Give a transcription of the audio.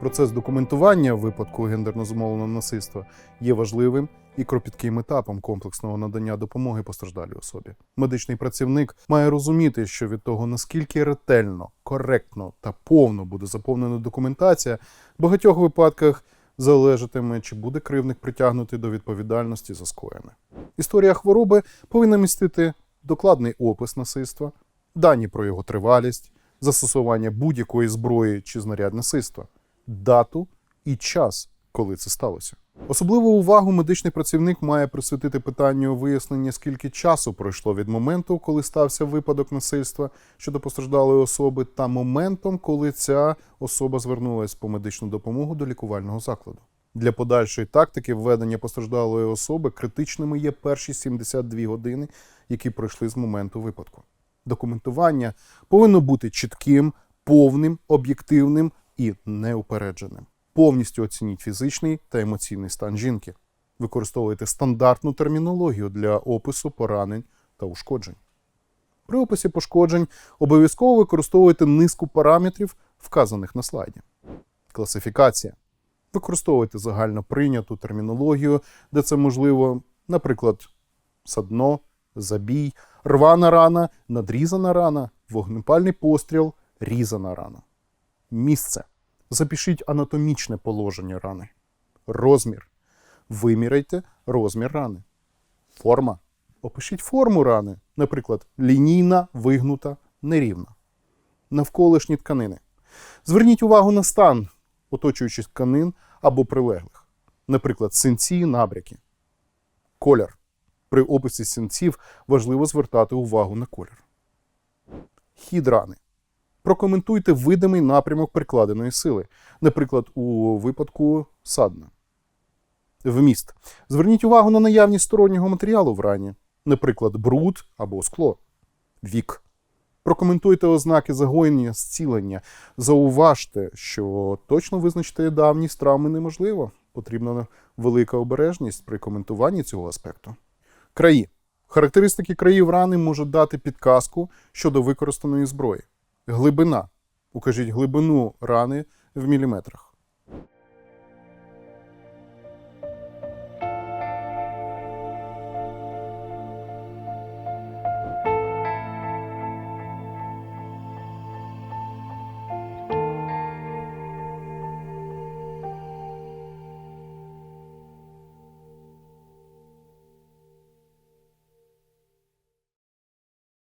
Процес документування в випадку гендерно зумовленого насильства є важливим і кропітким етапом комплексного надання допомоги постраждалій особі. Медичний працівник має розуміти, що від того, наскільки ретельно, коректно та повно буде заповнена документація, в багатьох випадках залежатиме, чи буде кривник притягнутий до відповідальності за скоєне. Історія хвороби повинна містити докладний опис насильства, дані про його тривалість, застосування будь-якої зброї чи знаряд насильства, дату і час, коли це сталося. Особливу увагу медичний працівник має присвятити питанню вияснення, скільки часу пройшло від моменту, коли стався випадок насильства щодо постраждалої особи, та моментом, коли ця особа звернулася по медичну допомогу до лікувального закладу. Для подальшої тактики введення постраждалої особи критичними є перші 72 години, які пройшли з моменту випадку. Документування повинно бути чітким, повним, об'єктивним і неупередженим. Повністю оцініть фізичний та емоційний стан жінки. Використовуйте стандартну термінологію для опису поранень та ушкоджень. При описі пошкоджень обов'язково використовуйте низку параметрів, вказаних на слайді. Класифікація. Використовуйте загально прийняту термінологію, де це можливо, наприклад, садно, забій, рвана рана, надрізана рана, вогнепальний постріл, різана рана. Місце. Запишіть анатомічне положення рани. Розмір. Виміряйте розмір рани. Форма. Опишіть форму рани, наприклад, лінійна, вигнута, нерівна. Навколишні тканини. Зверніть увагу на стан оточуючих тканин або прилеглих, наприклад, синці, і набряки. Колір. При описі синців важливо звертати увагу на колір. Хід рани. Прокоментуйте видимий напрямок прикладеної сили, наприклад, у випадку садна. Вміст. Зверніть увагу на наявність стороннього матеріалу в рані, наприклад, бруд або скло. Вік. Прокоментуйте ознаки загоєння, зцілення. Зауважте, що точно визначити давність травми неможливо. Потрібна велика обережність при коментуванні цього аспекту. Краї. Характеристики країв рани можуть дати підказку щодо використаної зброї. Глибина. Укажіть глибину рани в міліметрах.